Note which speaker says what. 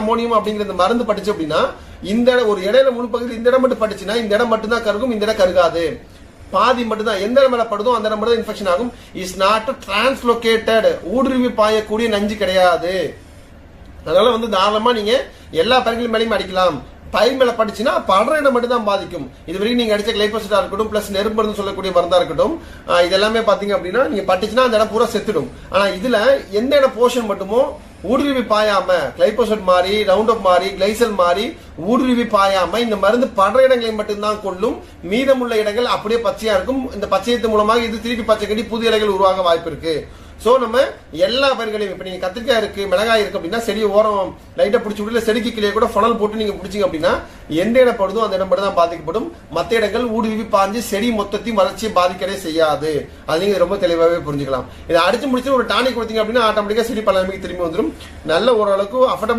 Speaker 1: Ammonium அப்படிங்கிற இந்த மருந்து பட்டுச்சு அப்படின்னா இந்த ஒரு இடையில முழு பகுதி இந்த இடம் மட்டும் பட்டுச்சுன்னா இந்த இடம் மட்டும் தான் கருகும் இந்த இடம் கருகாது. பாதி மட்டும் தான் எந்த இடம் மேல படுதோ அந்த இடம் தான் இன்ஃபெக்ஷன் ஆகும். இஸ் நாட் டிரான்ஸ்லோகேட்டட் ஊடுருவி பாயக்கூடிய நஞ்சு கிடையாது. அதனால வந்து தாராளமா நீங்க எல்லா பயிர்களும் மேலேயும் அடிக்கலாம். பயிர் மேல படிச்சுன்னா படுற இடம் மட்டும் தான் பாதிக்கும். இது வரைக்கும் நீங்க அடிச்ச கிளைபோசிட்டா இருக்கட்டும் பிளஸ் நெருப்புன்னு சொல்லக்கூடிய மருந்தா இருக்கட்டும் இதெல்லாமே இது எல்லாமே பாத்தீங்க அப்படின்னா நீங்க பட்டுச்சுன்னா அந்த இடம் பூரா செத்துடும். ஆனா இதுல எந்த இடம் போர்ஷன் மட்டுமோ ஊடுருவி பாயாம கிளைபோசட் மாறி ரவுண்ட் அப் மாறி கிளைசல் மாறி ஊடுருவி பாயாம இந்த மருந்து படுற இடங்களை மட்டும்தான் கொள்ளும். மீதமுள்ள இடங்கள் அப்படியே பச்சையா இருக்கும். இந்த பச்சையத்து மூலமாக இது திருப்பி பச்சை கட்டி புது இலைகள் உருவாக வாய்ப்பு இருக்கு. ஸோ நம்ம எல்லா பயிர்களையும் இப்போ நீங்கள் கத்திரிக்காய் இருக்கு மிளகாய் இருக்கு அப்படின்னா செடி ஓரம் லைட்டாக பிடிச்சி விடல செடிக்கு கீழே கூட ஃபனல் போட்டு நீங்கள் பிடிச்சிங்க அப்படின்னா எந்த இடம் படுதோ அந்த இடம் மட்டும் தான் பாதிக்கப்படும். மற்ற இடங்கள் ஊடுருவி பாஞ்சு செடி மொத்தத்தையும் வளர்ச்சியை பாதிக்கவே செய்யாது. அது நீங்கள் ரொம்ப தெளிவாகவே புரிஞ்சுக்கலாம். இதை அடிச்சு முடிச்சு ஒரு டானிக் கொடுத்தீங்க அப்படின்னா ஆட்டோமேட்டிக்காக செடி பழமைக்கு திரும்பி வந்துடும் நல்ல ஓரளவுக்கு அஃபர்டபுள்